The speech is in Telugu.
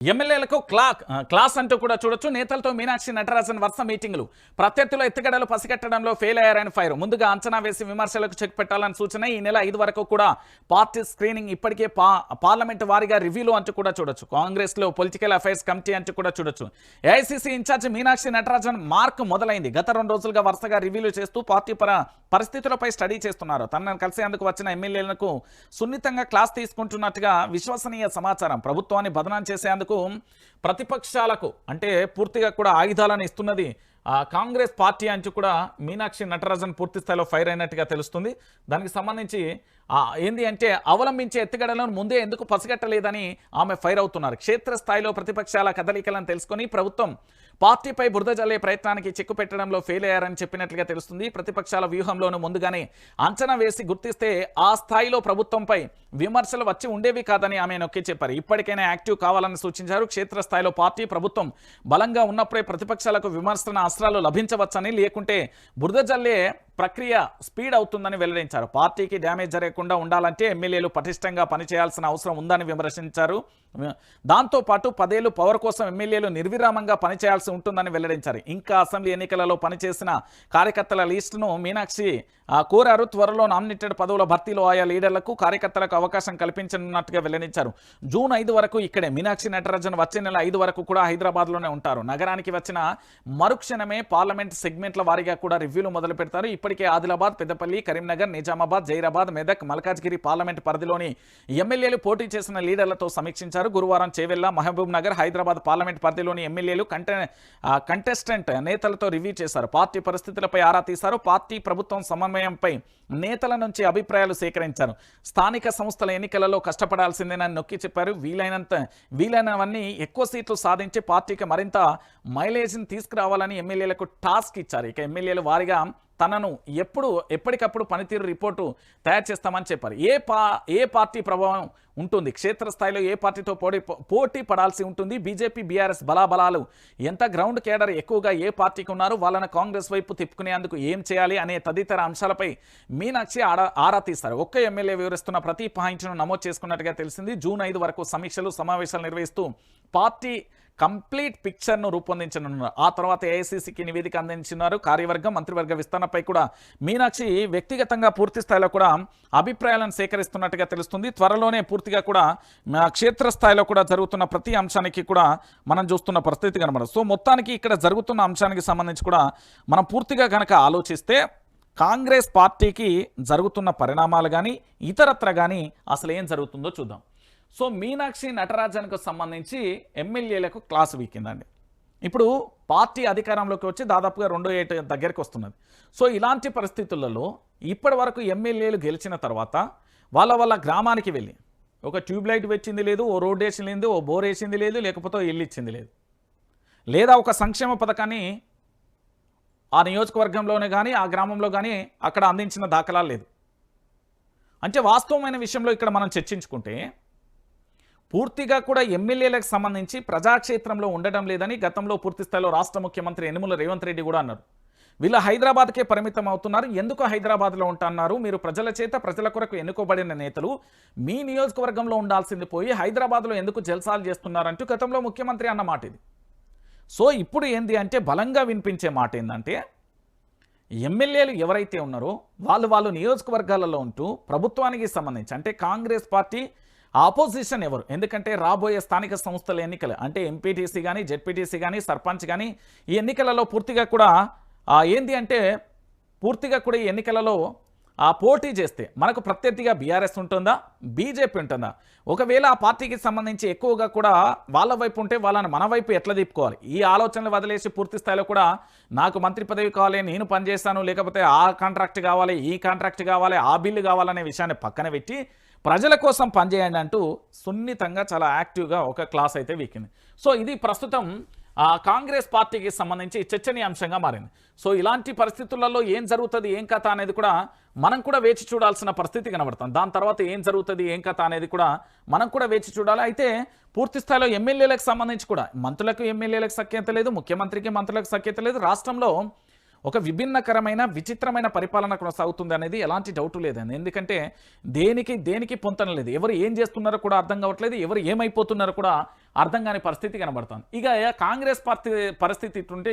ఎమ్మెల్యేలకు క్లాక్ క్లాస్ అంటూ కూడా చూడొచ్చు. నేతలతో మీనాక్షి నటరాజన్ వరుస మీటింగులు. ప్రత్యర్థుల ఎత్తుగడలు పసిగట్టడంలో ఫెయిల్ అయ్యారని ఫైర్ ముందుగా అంచనా వేసి విమర్శలకు చెక్ పెట్టాలని సూచన. ఈ నెల ఐదు వరకు కూడా పార్టీ స్క్రీనింగ్ ఇప్పటికే పా పార్లమెంట్ వారీగా రివ్యూలు అంటూ కూడా చూడొచ్చు. కాంగ్రెస్లో పొలిటికల్ అఫైర్స్ కమిటీ అంటూ కూడా చూడొచ్చు. AICC in charge Meenakshi Natarajan mark మొదలైంది. గత రెండు రోజులుగా వరుసగా రివ్యూలు చేస్తూ పార్టీ పర పరిస్థితులపై స్టడీ చేస్తున్నారు. తనను కలిసేందుకు వచ్చిన ఎమ్మెల్యేలకు సున్నితంగా క్లాస్ తీసుకుంటున్నట్టుగా విశ్వసనీయ సమాచారం. ప్రభుత్వాన్ని బదనం చేసేందుకు ప్రతిపక్షాలకు అంటే పూర్తిగా కూడా ఆయుధాలను ఇస్తున్నది కాంగ్రెస్ పార్టీ అంచు కూడా మీనాక్షి నటరాజన్ పూర్తి స్థాయిలో ఫైర్ అయినట్టుగా తెలుస్తుంది. దానికి సంబంధించి ఏంది అంటే అవలంబించే ఎత్తుగడలను ముందే ఎందుకు పసిగట్టలేదని ఆమె ఫైర్ అవుతున్నారు. క్షేత్రస్థాయిలో ప్రతిపక్షాల కదలికలను తెలుసుకొని ప్రభుత్వం పార్టీపై బురద జల్లే ప్రయత్నానికి చెక్కు పెట్టడంలో ఫెయిల్ అయ్యారని చెప్పినట్లుగా తెలుస్తుంది. ప్రతిపక్షాల వ్యూహంలోనూ ముందుగానే అంచనా వేసి గుర్తిస్తే ఆ స్థాయిలో ప్రభుత్వంపై విమర్శలు వచ్చి ఉండేవి కాదని ఆమె నొక్కి చెప్పారు. ఇప్పటికైనా యాక్టివ్ కావాలని సూచించారు. క్షేత్రస్థాయిలో పార్టీ ప్రభుత్వం బలంగా ఉన్నప్పుడే ప్రతిపక్షాలకు విమర్శన అస్త్రాలు లభించవచ్చని లేకుంటే బురద జల్లే ప్రక్రియ స్పీడ్ అవుతుందని వెల్లడించారు. పార్టీకి డ్యామేజ్ జరగకుండా ఉండాలంటే ఎమ్మెల్యేలు పటిష్టంగా పనిచేయాల్సిన అవసరం ఉందని విమర్శించారు. దాంతోపాటు పదేళ్ళు పవర్ కోసం ఎమ్మెల్యేలు నిర్విరామంగా పనిచేయాల్సి ఉంటుందని వెల్లడించారు. ఇంకా అసెంబ్లీ ఎన్నికలలో పనిచేసిన కార్యకర్తల లిస్టును మీనాక్షి ఆ, కోరారు. త్వరలో నామినేటెడ్ పదవుల భర్తీలో ఆయా లీడర్లకు కార్యకర్తలకు అవకాశం కల్పించనున్నట్టుగా వెల్లడించారు. జూన్ ఐదు వరకు ఇక్కడే మీనాక్షి నటరాజన్ వచ్చే నెల ఐదు వరకు కూడా హైదరాబాద్లోనే ఉంటారు. నగరానికి వచ్చిన మరుక్షణమే పార్లమెంట్ సెగ్మెంట్ల వారీగా కూడా రివ్యూలు మొదలు పెడతారు ఇప్పటికే ఆదిలాబాద్ పెద్దపల్లి కరీంనగర్ నిజామాబాద్ జైరాబాద్ మెదక్ మల్కాజ్గిరి పార్లమెంట్ పరిధిలోని ఎమ్మెల్యేలు పోటీ చేసిన లీడర్లతో సమీక్షించారు. గురువారం చేవెళ్ళ మహబూబ్ నగర్ హైదరాబాద్ పార్లమెంట్ పరిధిలోని ఎమ్మెల్యేలు కంటె కంటెస్టెంట్ నేతలతో రివ్యూ చేశారు. పార్టీ పరిస్థితులపై ఆరా తీశారు. పార్టీ ప్రభుత్వం సమన్వయంపై నేతల నుంచి అభిప్రాయాలు సేకరించారు. స్థానిక సంస్థల ఎన్నికలలో కష్టపడాల్సిందేనని నొక్కి చెప్పారు. వీలైనంత వీలైనవన్నీ ఎక్కువ సీట్లు సాధించి పార్టీకి మరింత మైలేజ్ని తీసుకురావాలని ఎమ్మెల్యేలకు టాస్క్ ఇచ్చారు. ఇక ఎమ్మెల్యేలు వారిగా తనను ఎప్పుడు ఎప్పటికప్పుడు పనితీరు రిపోర్టు తయారు చేస్తామని చెప్పారు. ఏ పా ఏ పార్టీ ప్రభావం ఉంటుంది? క్షేత్రస్థాయిలో ఏ పార్టీతో పోటీ పోటీ పడాల్సి ఉంటుంది? బీజేపీ బీఆర్ఎస్ బలాబలాలు ఎంత గ్రౌండ్ కేడర్ ఎక్కువగా ఏ పార్టీకి ఉన్నారు? వాళ్ళని కాంగ్రెస్ వైపు తిప్పుకునేందుకు ఏం చేయాలి అనే తదితర అంశాలపై మీనాక్షి ఆరా ఆరా తీస్తారు. ఒక్క ఎమ్మెల్యే వివరిస్తున్న ప్రతి పాయింట్ను నమోదు చేసుకున్నట్టుగా తెలిసింది. జూన్ ఐదు వరకు సమీక్షలు సమావేశాలు నిర్వహిస్తూ పార్టీ కంప్లీట్ పిక్చర్ను రూపొందించనున్నారు. ఆ తర్వాత ఏఐసీసీకి నివేదిక అందించినారు. కార్యవర్గం మంత్రివర్గ విస్తరణపై కూడా మీనాక్షి వ్యక్తిగతంగా పూర్తి స్థాయిలో కూడా అభిప్రాయాలను సేకరిస్తున్నట్టుగా తెలుస్తుంది. త్వరలోనే పూర్తిగా కూడా క్షేత్రస్థాయిలో కూడా జరుగుతున్న ప్రతి అంశానికి కూడా మనం చూస్తున్న పరిస్థితి కనబడదు. సో మొత్తానికి ఇక్కడ జరుగుతున్న అంశానికి సంబంధించి కూడా మనం పూర్తిగా కనుక ఆలోచిస్తే కాంగ్రెస్ పార్టీకి జరుగుతున్న పరిణామాలు కానీ ఇతరత్ర కానీ అసలు ఏం జరుగుతుందో చూద్దాం. సో మీనాక్షి నటరాజన్కు సంబంధించి ఎమ్మెల్యేలకు క్లాస్ వీకిందండి. ఇప్పుడు పార్టీ అధికారంలోకి వచ్చి దాదాపుగా రెండో ఏట దగ్గరికి వస్తున్నది. సో ఇలాంటి పరిస్థితులలో ఇప్పటి వరకు ఎమ్మెల్యేలు గెలిచిన తర్వాత వాళ్ళ వాళ్ళ గ్రామానికి వెళ్ళి ఒక ట్యూబ్లైట్ వచ్చింది లేదు ఓ రోడ్ వేసింది లేదు ఓ బోర్ వేసింది లేదు లేకపోతే ఇల్లు ఇచ్చింది లేదు. లేదా ఒక సంక్షేమ పథకాన్ని ఆ నియోజకవర్గంలోనే కానీ ఆ గ్రామంలో కానీ అక్కడ అందించిన దాఖలా లేదు. అంటే వాస్తవమైన విషయంలో ఇక్కడ మనం చర్చించుకుంటే పూర్తిగా కూడా ఎమ్మెల్యేలకు సంబంధించి ప్రజాక్షేత్రంలో ఉండడం లేదని గతంలో పూర్తి స్థాయిలో రాష్ట్ర ముఖ్యమంత్రి యనుమల రేవంత్ రెడ్డి కూడా అన్నారు. వీళ్ళు హైదరాబాద్కే పరిమితం అవుతున్నారు. ఎందుకు హైదరాబాద్లో ఉంటున్నారు? మీరు ప్రజల చేత ప్రజల కొరకు ఎన్నుకోబడిన నేతలు మీ నియోజకవర్గంలో ఉండాల్సింది పోయి హైదరాబాద్లో ఎందుకు జల్సాలు చేస్తున్నారంటూ గతంలో ముఖ్యమంత్రి అన్న మాట ఇది. సో ఇప్పుడు ఏంది అంటే బలంగా వినిపించే మాట ఏంటంటే ఎమ్మెల్యేలు ఎవరైతే ఉన్నారో వాళ్ళు వాళ్ళు నియోజకవర్గాలలో ఉంటూ ప్రభుత్వానికి సంబంధించి అంటే కాంగ్రెస్ పార్టీ ఆపోజిషన్ ఎవరు? ఎందుకంటే రాబోయే స్థానిక సంస్థల ఎన్నికలు అంటే ఎంపీటీసీ కానీ జెడ్పీటీసీ కానీ సర్పంచ్ కానీ ఈ ఎన్నికలలో పూర్తిగా కూడా ఏంది అంటే పూర్తిగా కూడా ఈ ఎన్నికలలో ఆ పోటీ చేస్తే మనకు ప్రత్యర్థిగా బీఆర్ఎస్ ఉంటుందా? బీజేపీ ఉంటుందా? ఒకవేళ ఆ పార్టీకి సంబంధించి ఎక్కువగా కూడా వాళ్ళ వైపు ఉంటే వాళ్ళని మన వైపు ఎట్లా తిప్పుకోవాలి? ఈ ఆలోచనలు వదిలేసి పూర్తి స్థాయిలో కూడా నాకు మంత్రి పదవి కావాలి నేను పనిచేస్తాను లేకపోతే ఆ కాంట్రాక్ట్ కావాలి ఈ కాంట్రాక్ట్ కావాలి ఆ బిల్లు కావాలనే విషయాన్ని పక్కన పెట్టి ప్రజల కోసం పనిచేయండి అంటూ సున్నితంగా చాలా యాక్టివ్గా ఒక క్లాస్ అయితే వీకింది. సో ఇది ప్రస్తుతం కాంగ్రెస్ పార్టీకి సంబంధించి చర్చనీయాంశంగా మారింది. సో ఇలాంటి పరిస్థితులలో ఏం జరుగుతుంది ఏం కథ అనేది కూడా మనం కూడా వేచి చూడాల్సిన పరిస్థితి కనబడుతుంది. దాని తర్వాత ఏం జరుగుతుంది ఏం కథ అనేది కూడా మనం కూడా వేచి చూడాలి. అయితే పూర్తి స్థాయిలో ఎమ్మెల్యేలకు సంబంధించి కూడా మంత్రులకు ఎమ్మెల్యేలకు సఖ్యత లేదు ముఖ్యమంత్రికి మంత్రులకు సఖ్యత లేదు. రాష్ట్రంలో ఒక విభిన్నకరమైన విచిత్రమైన పరిపాలన కొనసాగుతుంది అనేది ఎలాంటి డౌట్ లేదండి. ఎందుకంటే దేనికి దేనికి పొంతన లేదు. ఎవరు ఏం చేస్తున్నారో కూడా అర్థం కావట్లేదు. ఎవరు ఏమైపోతున్నారో కూడా అర్థం కాని పరిస్థితి కనబడుతుంది. ఇక కాంగ్రెస్ పార్టీ పరిస్థితి ఇటుంటే